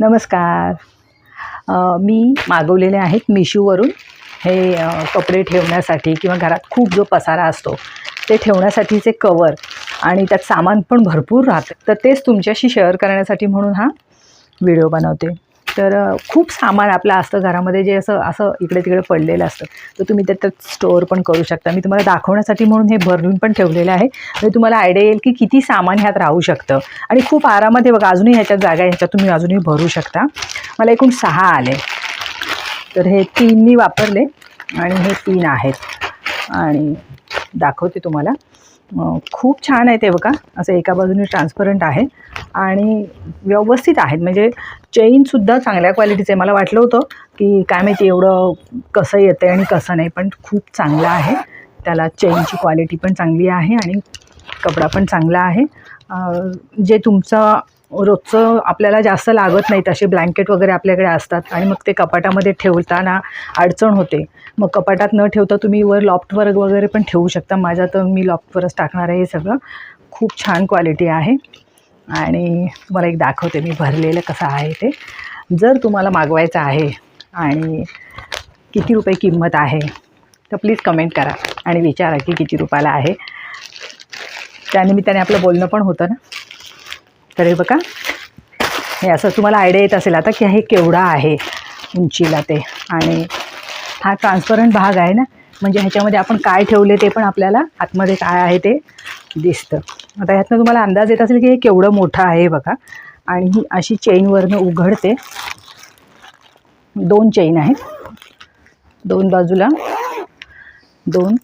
नमस्कार. मी मागवलेले आहेत मिशूवरून. हे कपडे ठेवण्यासाठी किंवा घरात खूप जो पसारा असतो ते ठेवण्यासाठीचे कवर आणि त्यात सामान पण भरपूर राहतं. तर तेच तुमच्याशी शेअर करण्यासाठी म्हणून हा व्हिडिओ बनवते. तर खूप सामान आपलं असतं घरामध्ये जे असं असं इकडे तिकडे पडलेलं असतं. तर तुम्ही त्यात स्टोअर पण करू शकता. मी तुम्हाला दाखवण्यासाठी म्हणून हे भरून पण ठेवलेलं आहे. म्हणजे तुम्हाला आयडिया येईल की किती सामान ह्यात राहू शकतं. आणि खूप आरामात आहे बघा अजूनही ह्याच्यात जागा ह्याच्यात तुम्ही अजूनही भरू शकता. मला एकूण सहा आले. तर हे तीन मी वापरले. आणि हे तीन आहेत. आणि दाखवते तुम्हाला. खूप छान आहे ते बघा. असं एका बाजूने ट्रान्सपरंट आहे आणि व्यवस्थित आहेत. म्हणजे चेनसुद्धा चांगल्या क्वालिटीचं आहे. मला वाटलं होतं की काय माहिती एवढं कसं येतं आहे आणि कसं नाही पण खूप चांगलं आहे. त्याला चेनची क्वालिटी पण चांगली आहे आणि कपडा पण चांगला आहे. जे तुमचं रोजचं आपल्याला जास्त लागत नाहीत असे ब्लँकेट वगैरे आपल्याकडे असतात. आणि मग ते कपाटामध्ये ठेवताना अडचण होते. मग कपाटात न ठेवता तुम्ही वर लॉफ्टवर वगैरे पण ठेवू शकता. माझ्या तर मी लॉफ्टवरच टाकणार आहे हे सगळं. खूप छान क्वालिटी आहे. आणि तुम्हाला एक दाखवते मी भरलेलं कसं आहे ते. जर तुम्हाला मागवायचं आहे आणि किती रुपये किंमत आहे तर प्लीज कमेंट करा आणि विचारा की किती रुपयाला आहे. त्यानिमित्ताने आपलं बोलणं पण होतं ना. तर हे बघा. हे असं तुम्हाला आयडिया येत असेल आता की हे केवढा आहे उंचीला ते. आणि हा ट्रान्सपरंट भाग आहे ना? म्हणजे ह्याच्यामध्ये आपण काय ठेवले ते पण आपल्याला आतमध्ये काय आहे ते दिसतं. आता ह्यातनं तुम्हाला अंदाज येत असेल की हे केवढं मोठं आहे बघा. आणि ही अशी चेनवरनं उघडते. दोन चेन आहेत. दोन बाजूला दोन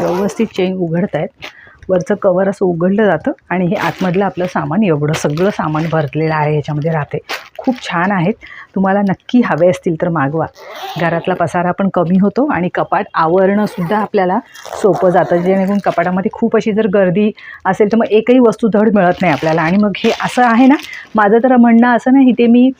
व्यवस्थित चेन उघडत आहेत वरचं कवर असं उघडलं जातं आणि हे आतमधलं आपलं सामान एवढं सगळं सामान भरलेलं आहे ह्याच्यामध्ये राहते. खूप छान आहेत. तुम्हाला नक्की हवे असतील तर मागवा. घरातला पसारा पण कमी होतो आणि कपाट आवरणंसुद्धा आपल्याला सोपं जातं. जेणेकरून कपाटामध्ये खूप अशी जर गर्दी असेल तर मग एकही वस्तू धड मिळत नाही आपल्याला. आणि मग हे असं आहे ना माझं तर म्हणणं असं नाही इथे मी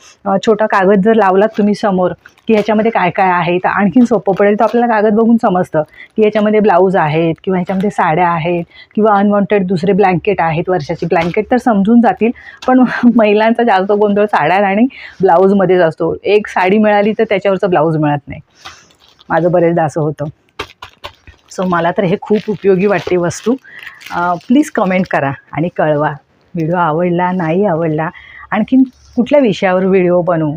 छोटा कागद जर लावलात तुम्ही समोर की ह्याच्यामध्ये काय काय आहे तर आणखीन सोपं पडेल. तर आपल्याला कागद बघून समजतं की ह्याच्यामध्ये ब्लाऊज आहेत किंवा ह्याच्यामध्ये साड्या आहेत किंवा अनवॉन्टेड दुसरे ब्लँकेट आहेत वर्षाची ब्लँकेट तर समजून जातील. पण महिलांचा जास्त गोंधळ साड्या आणि ब्लाऊजमध्येच असतो. एक साडी मिळाली तर त्याच्यावरचं ब्लाऊज मिळत नाही. माझं बरेचदा असं होतं. सो मला तर हे खूप उपयोगी वाटते वस्तू. प्लीज कमेंट करा आणि कळवा. व्हिडिओ आवडला नाही आवडला आणखीन कुठल्या विषयावर व्हिडिओ बनवू?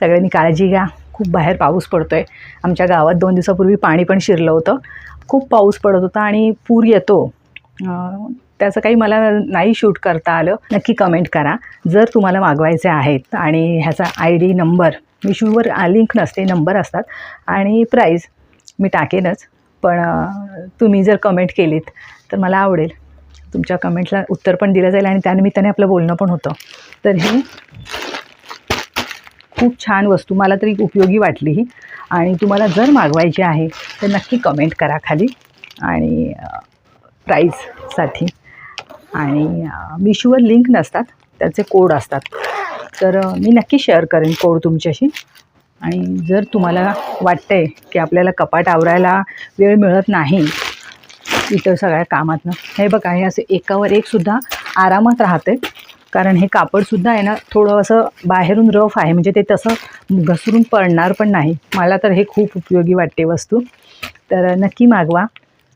सगळ्यांनी काळजी घ्या. खूप बाहेर पाऊस पडतो आहे आमच्या गावात दोन दिवसापूर्वी पाणी पण शिरलं होतं. खूप पाऊस पडत होता आणि पूर येतो. त्याचं काही मला नाही शूट करता आलं. नक्की कमेंट करा. जर तुम्हाला मागवायचे आहेत आणि ह्याचा आय डी नंबर मिशूवर लिंक नसते नंबर असतात. आणि प्राईज मी टाकेनच. पण तुम्ही जर कमेंट केलीत तर मला आवडेल. तुमच्या कमेंटला उत्तर पण दिलं जाईल आणि त्यानिमित्ताने आपलं बोलणं पण होतं. तर हे खूप छान वस्तू मला तरी उपयोगी वाटली ही आणि तुम्हाला जर मागवायची आहे तर नक्की कमेंट करा खाली. आणि प्राईजसाठी आणि मिशोवर लिंक नसतात त्याचे कोड असतात. तर मी नक्की शेअर करेन कोड तुमच्याशी. आणि जर तुम्हाला वाटतं आहे की आपल्याला कपाट आवरायला वेळ मिळत नाही इतर सगळ्या कामातनं. हे बघा हे असं एकावर एकसुद्धा आरामात राहते कारण हे कापडसुद्धा आहे ना थोडं असं बाहेरून रफ आहे. म्हणजे ते तसं घसरून पडणार पण नाही. मला तर हे खूप उपयोगी वाटते वस्तू. तर नक्की मागवा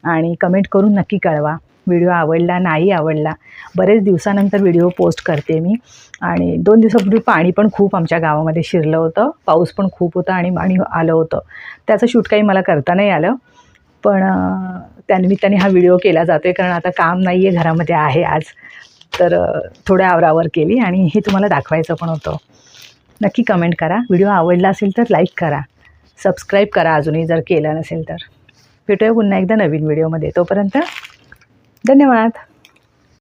आणि कमेंट करून नक्की कळवा. व्हिडिओ आवडला नाही आवडला बरेच दिवसानंतर व्हिडिओ पोस्ट करते मी. आणि दोन दिवसापूर्वी पाणी पण खूप आमच्या गावामध्ये शिरलं होतं. पाऊस पण खूप होता आणि पाणी आलं होतं. त्याचं शूट काही मला करता नाही आलं. पण त्यानिमित्ताने हा व्हिडिओ केला जातो आहे कारण आता काम नाही आहे घरामध्ये आहे आज. तर थोड्या आवरावर केली आणि हे तुम्हाला दाखवायचं पण होतं. नक्की कमेंट करा. व्हिडिओ आवडला असेल तर लाईक करा. सबस्क्राईब करा अजूनही जर केलं नसेल तर. भेटूया पुन्हा एकदा नवीन व्हिडिओमध्ये तोपर्यंत धन्यवाद.